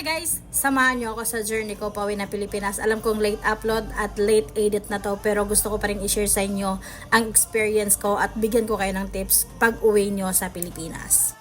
Okay guys, samahan nyo ako sa journey ko pauwi na Pilipinas. Alam kong late upload at late edit na to pero gusto ko pa rin i-share sa inyo ang experience ko at bigyan ko kayo ng tips pag uwi nyo sa Pilipinas.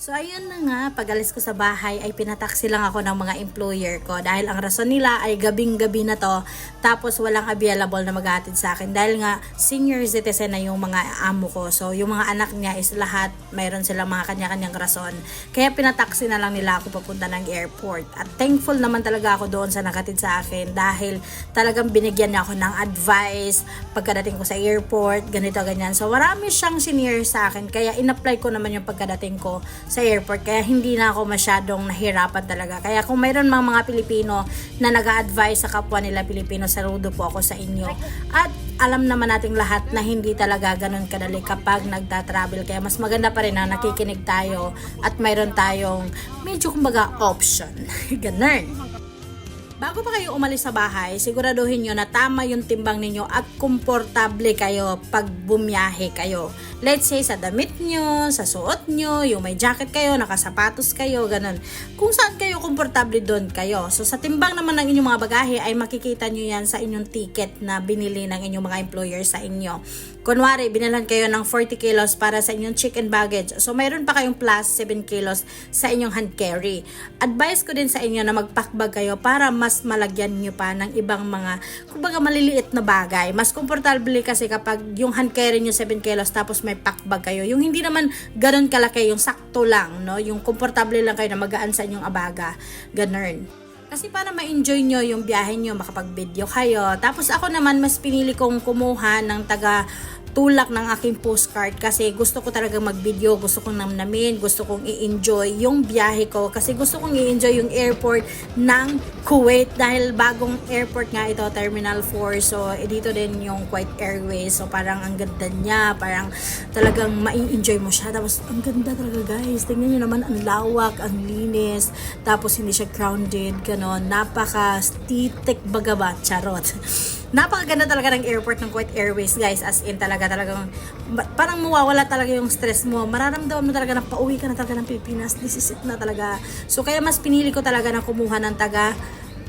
So ayun na nga, pag alis ko sa bahay ay pinataksi lang ako ng mga employer ko dahil ang rason nila ay gabing-gabi na to tapos walang available na maghatid sa akin dahil nga senior citizen na yung mga amo ko. So yung mga anak niya is lahat mayroon silang mga kanya-kanyang rason. Kaya pinataksi na lang nila ako papunta ng airport. At thankful naman talaga ako doon sa nakatid sa akin dahil talagang binigyan niya ako ng advice pagkadating ko sa airport, ganito ganyan. So marami siyang senior sa akin kaya in-apply ko naman yung pagkadating ko sa airport kaya hindi na ako masyadong nahirapan talaga. Kaya kung mayroon mga mga Pilipino na nag-a-advise sa kapwa nila Pilipino, saludo po ako sa inyo. At alam naman nating lahat na hindi talaga ganun kadali kapag nagta-travel. Kaya mas maganda pa rin na nakikinig tayo at mayroon tayong medyo kumbaga option. ganun. Bago pa kayo umalis sa bahay, siguraduhin nyo na tama yung timbang ninyo at komportable kayo pag bumiyahe kayo. Let's say sa damit nyo, sa suot nyo, yung may jacket kayo, nakasapatos kayo, ganun. Kung saan kayo komportable doon kayo. So sa timbang naman ng inyong mga bagahe ay makikita nyo yan sa inyong ticket na binili ng inyong mga employer sa inyo. Kunwari, binilhan kayo ng 40 kilos para sa inyong chicken baggage. So, mayroon pa kayong plus 7 kilos sa inyong hand carry. Advice ko din sa inyo na magpackbag kayo para mas malagyan nyo pa ng ibang mga, kumbaga maliliit na bagay. Mas komportable kasi kapag yung hand carry nyo 7 kilos tapos may packbag kayo. Yung hindi naman ganun kalaki, yung sakto lang, no? Yung komportable lang kayo na magaan sa inyong abaga. Ganun. Kasi para ma-enjoy nyo yung biyahe nyo, makapag-video kayo. Tapos ako naman, mas pinili kong kumuha ng taga tulak ng aking postcard kasi gusto ko talaga mag-video, gusto kong namnamin, gusto kong i-enjoy yung biyahe ko kasi gusto kong i-enjoy yung airport ng Kuwait dahil bagong airport nga ito, Terminal 4 so eh, dito din yung Kuwait Airways. So parang ang ganda niya, parang talagang mai-enjoy mo siya. Tapos ang ganda talaga guys, tingnan nyo naman ang lawak, ang linis. Tapos hindi siya grounded, ganon, napaka-stitik baga ba, charot napakaganda talaga ng airport ng Kuwait Airways guys as in talaga talagang parang mawawala talaga yung stress mo mararamdaman mo talaga na pauwi ka na talaga ng Pilipinas this is it na talaga so kaya mas pinili ko talaga na kumuha ng taga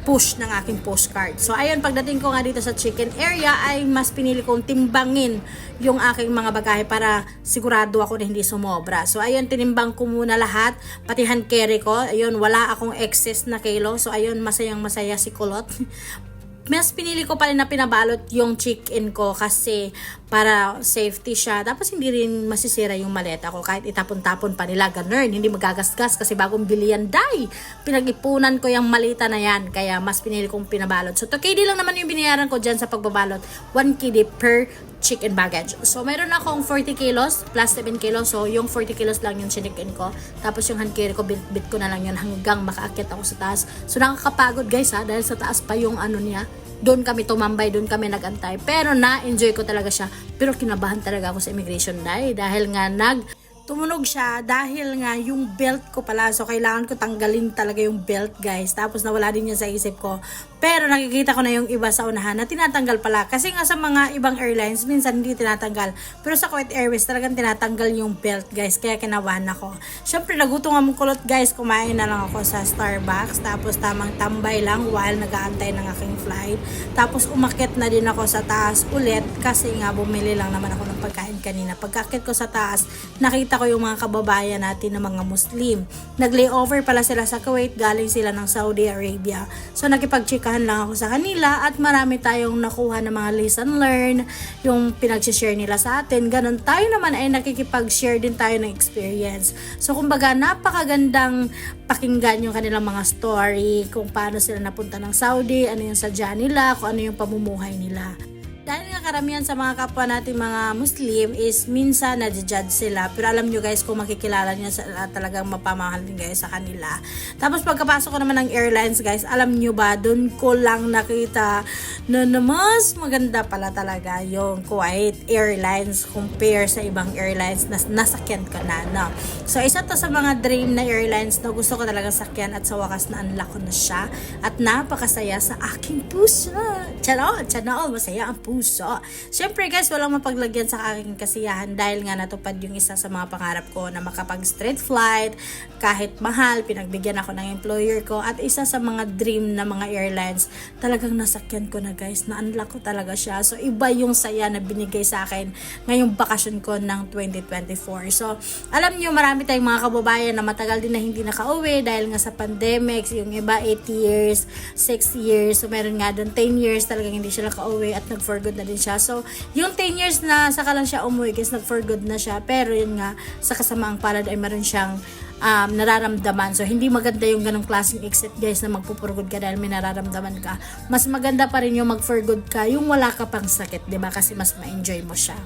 push ng aking postcard. So ayun, pagdating ko nga dito sa chicken area ay mas pinili kong timbangin yung aking mga bagahe para sigurado ako na hindi sumobra. So ayun, tinimbang ko muna lahat, pati hand carry ko. Ayun, wala akong excess na kilo. So ayun, masayang masaya si Kulot. mas pinili ko pa rin na pinabalot yung chicken ko kasi para safety siya. Tapos hindi rin masisira yung maleta ko kahit itapon-tapon pa nila. Ganun, hindi magagasgas kasi bagong bili yan. Day! Pinag-ipunan ko yung malita na yan. Kaya mas pinili kong pinabalot. So 2 KD lang naman yung binayaran ko dyan sa pagbabalot. 1 KD per chicken baggage. So, meron akong 40 kilos plus 7 kilos. So, yung 40 kilos lang yung chinikin ko. Tapos yung hand carry ko, bit-bit ko na lang yun hanggang makaakyat ako sa taas. So, nakakapagod guys ha, dahil sa taas pa yung ano niya. Doon kami tumambay, doon kami nagantay. Pero na-enjoy ko talaga siya. Pero kinabahan talaga ako sa immigration dahil, dahil nga nag tumunog siya dahil nga yung belt ko pala. So, kailangan ko tanggalin talaga yung belt, guys. Tapos, nawala din yan sa isip ko. Pero, nakikita ko na yung iba sa unahan na tinatanggal pala. Kasi nga sa mga ibang airlines, minsan hindi tinatanggal. Pero sa Kuwait Airways, talagang tinatanggal yung belt, guys. Kaya kinabahan ako. Siyempre, nagutom ang kulot, guys. Kumain na lang ako sa Starbucks. Tapos, tamang tambay lang while nag-aantay ng aking flight. Tapos, umakit na din ako sa taas ulit kasi nga bumili lang naman ako ng pagkain kanina. Pagkakit ko sa taas, nakita ko yung mga kababayan natin na mga Muslim. Nag-layover pala sila sa Kuwait, galing sila ng Saudi Arabia. So nakipagchikahan lang ako sa kanila at marami tayong nakuha ng mga lesson learn, yung pinag-share nila sa atin. Ganon tayo naman ay nakikipag-share din tayo ng experience. So kumbaga napakagandang pakinggan yung kanilang mga story, kung paano sila napunta ng Saudi, ano yung sadya nila, kung ano yung pamumuhay nila dahil nga karamihan sa mga kapwa natin mga Muslim is minsan na-judge sila. Pero alam nyo guys, kung makikilala nyo sila, talagang mapamahal din guys sa kanila. Tapos pagkapasok ko naman ng airlines guys, alam nyo ba, dun ko lang nakita na, na mas maganda pala talaga yung Kuwait Airlines compare sa ibang airlines na nasakyan ko na. No? So isa to sa mga dream na airlines na gusto ko talaga sakyan at sa wakas na unlock ko na siya. At napakasaya sa aking puso. Charot! Charot! Masaya ang puso puso. Siyempre guys, walang mapaglagyan sa aking kasiyahan dahil nga natupad yung isa sa mga pangarap ko na makapag straight flight, kahit mahal, pinagbigyan ako ng employer ko at isa sa mga dream na mga airlines, talagang nasakyan ko na guys, na-unlock ko talaga siya. So iba yung saya na binigay sa akin ngayong bakasyon ko ng 2024. So alam niyo marami tayong mga kababayan na matagal din na hindi nakauwi dahil nga sa pandemic, yung iba 8 years, 6 years, so meron nga doon 10 years talagang hindi siya nakauwi at nag for good na din siya. So yung 10 years na saka lang siya umuwi kasi nag for good na siya pero yun nga sa kasamaang palad ay meron siyang um, nararamdaman. So, hindi maganda yung ganong klaseng exit guys na magpupurgod ka dahil may nararamdaman ka. Mas maganda pa rin yung mag-for-good ka, yung wala ka pang sakit, di ba? Kasi mas ma-enjoy mo siya.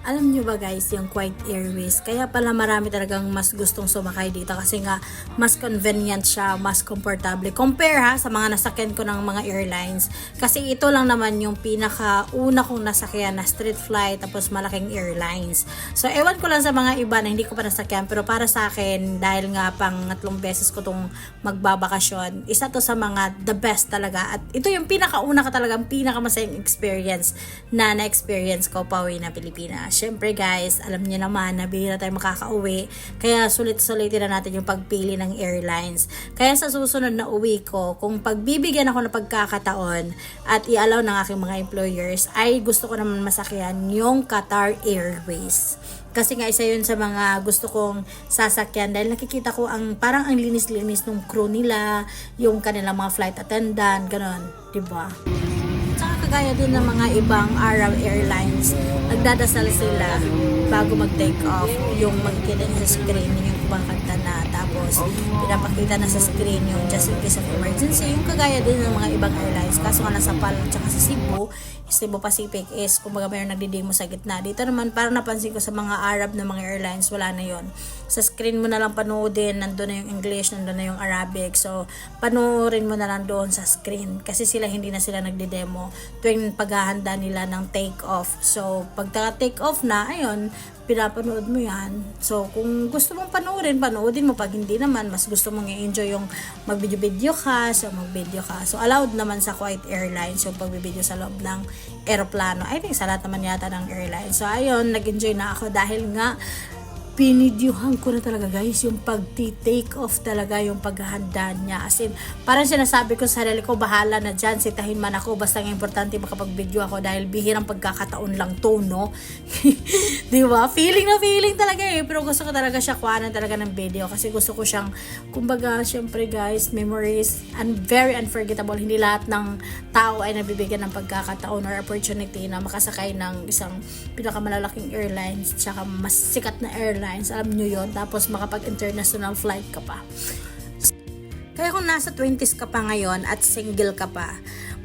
Alam nyo ba guys, yung Quiet Airways, kaya pala marami talagang mas gustong sumakay dito kasi nga mas convenient siya, mas comfortable. Compare ha sa mga nasakyan ko ng mga airlines. Kasi ito lang naman yung pinaka una kong nasakyan na street flight tapos malaking airlines. So ewan ko lang sa mga iba na hindi ko pa nasakyan pero para sa akin dahil nga pang tatlong beses ko tong magbabakasyon, isa to sa mga the best talaga. At ito yung pinakauna ka talagang pinakamasayang experience na na-experience ko pa uwi na Pilipinas. Siyempre guys, alam niyo naman na bihira tayo makakauwi. Kaya sulit-sulitin na natin yung pagpili ng airlines. Kaya sa susunod na uwi ko, kung pagbibigyan ako ng pagkakataon at i-allow ng aking mga employers, ay gusto ko naman masakyan yung Qatar Airways. Kasi nga isa yun sa mga gusto kong sasakyan dahil nakikita ko ang parang ang linis-linis ng crew nila, yung kanilang mga flight attendant, ganon, 'di ba? Kagaya din ng mga ibang Arab Airlines, nagdadasal sila bago mag-take off yung magkita sa screen yung kumakanta na tapos pinapakita na sa screen yung just in case of emergency. Yung kagaya din ng mga ibang airlines kaso nga nasa PAL at sa Cebu Cebu Pacific is kumbaga mayroon nagdidemo sa gitna. Dito naman parang napansin ko sa mga Arab na mga airlines wala na yon sa screen mo na lang panoodin nandun na yung English nandun na yung Arabic so panoorin mo na lang doon sa screen kasi sila hindi na sila nagdidemo tuwing paghahanda nila ng take off so pag take off na ayun pinapanood mo yan. So, kung gusto mong panoorin, panoodin mo. Pag hindi naman, mas gusto mong i-enjoy yung mag-video-video ka, so mag-video ka. So, allowed naman sa Kuwait Airlines yung pag-video sa loob ng aeroplano. I think sa lahat naman yata ng airline. So, ayun, nag-enjoy na ako dahil nga pinidyuhan ko na talaga guys yung pag-take off talaga yung paghahanda niya. As in parang sinasabi ko sa sarili ko bahala na dyan sitahin man ako basta nga importante makapag-video ako dahil bihirang pagkakataon lang to no? Di ba? Feeling na feeling talaga eh. Pero gusto ko talaga siya kuhanan talaga ng video kasi gusto ko siyang kumbaga syempre guys memories and very unforgettable. Hindi lahat ng tao ay nabibigyan ng pagkakataon or opportunity na makasakay ng isang pinakamalalaking airlines tsaka mas sikat na airlines. Alam nyo yon tapos makapag-international flight ka pa. Kaya kung nasa 20s ka pa ngayon at single ka pa,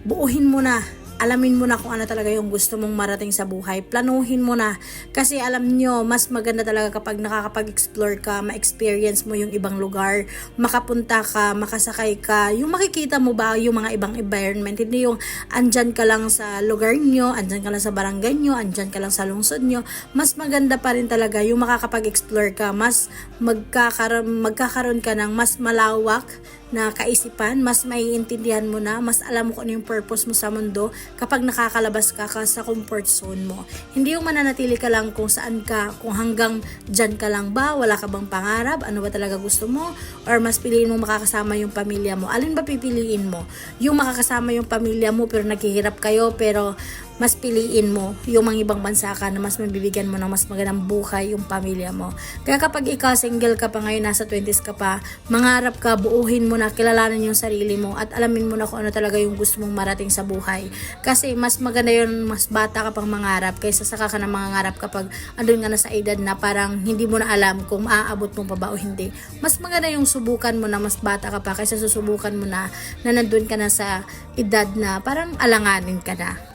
buuhin mo na alamin mo na kung ano talaga yung gusto mong marating sa buhay. Planuhin mo na. Kasi alam nyo, mas maganda talaga kapag nakakapag-explore ka, ma-experience mo yung ibang lugar, makapunta ka, makasakay ka, yung makikita mo ba yung mga ibang environment. Hindi yung andyan ka lang sa lugar nyo, andyan ka lang sa barangay nyo, andyan ka lang sa lungsod nyo. Mas maganda pa rin talaga yung makakapag-explore ka, mas magkakaroon, magkakaroon ka ng mas malawak na kaisipan, mas maiintindihan mo na, mas alam mo kung ano yung purpose mo sa mundo kapag nakakalabas ka, ka sa comfort zone mo. Hindi yung mananatili ka lang kung saan ka, kung hanggang dyan ka lang ba, wala ka bang pangarap, ano ba talaga gusto mo, or mas piliin mo makakasama yung pamilya mo. Alin ba pipiliin mo? Yung makakasama yung pamilya mo pero naghihirap kayo pero mas piliin mo yung mga ibang bansa ka na mas mabibigyan mo ng mas magandang buhay yung pamilya mo. Kaya kapag ikaw single ka pa ngayon, nasa 20s ka pa, mangarap ka, buuhin mo na, kilalanin yung sarili mo at alamin mo na kung ano talaga yung gusto mong marating sa buhay. Kasi mas maganda yun, mas bata ka pang mangarap kaysa saka ka na mangarap kapag andun nga na sa edad na parang hindi mo na alam kung maaabot mo pa ba o hindi. Mas maganda yung subukan mo na mas bata ka pa kaysa susubukan mo na na nandun ka na sa edad na parang alanganin ka na.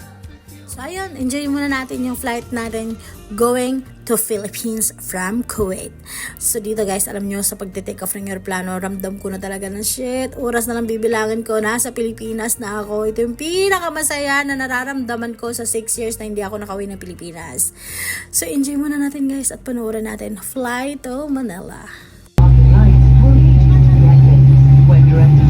So ayun, enjoy muna natin yung flight natin going to Philippines from Kuwait. So dito guys, alam nyo sa pagte-take off ng aeroplano, ramdam ko na talaga ng shit. Oras na lang bibilangin ko, nasa Pilipinas na ako. Ito yung pinakamasaya na nararamdaman ko sa 6 years na hindi ako nakawin ng Pilipinas. So enjoy muna natin guys at panoorin natin Fly to Manila. When directed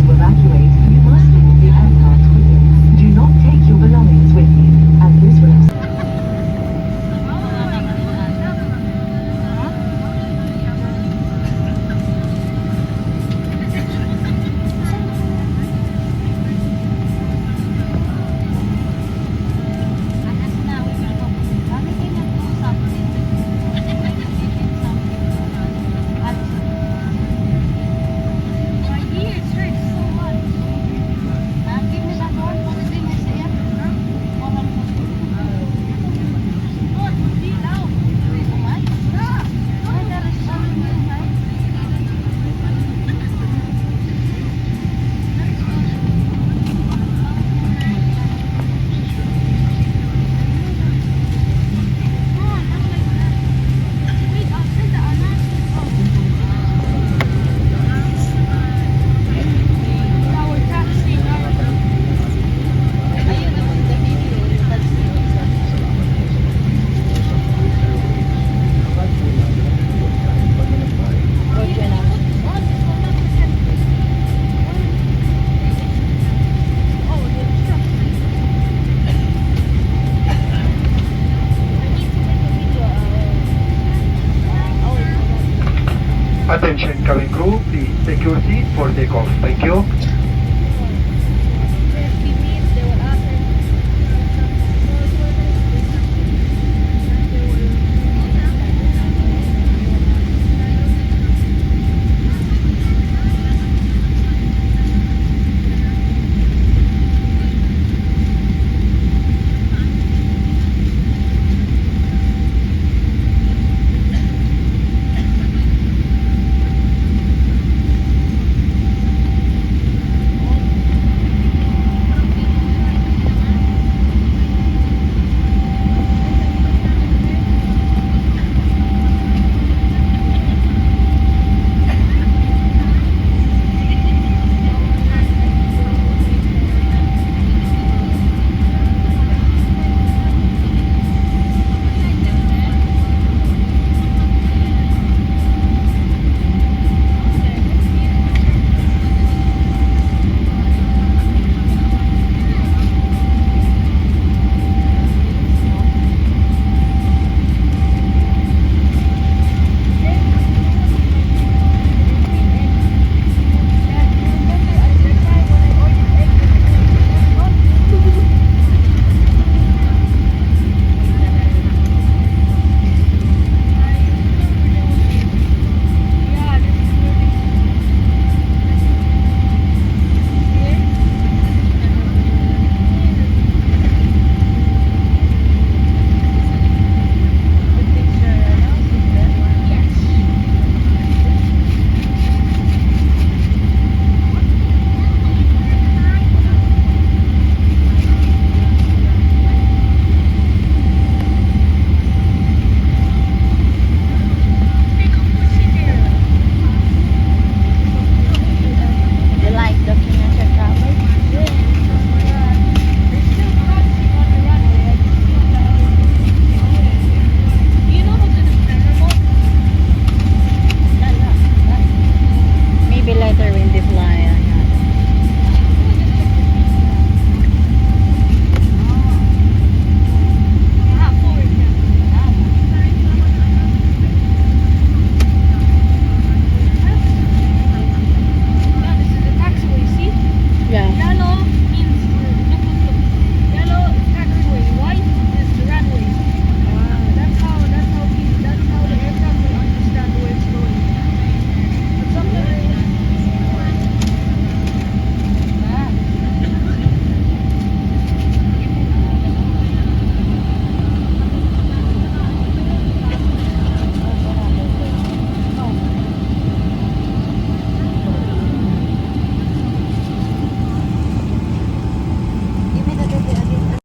Attention cabin crew, please security your for takeoff. Thank you.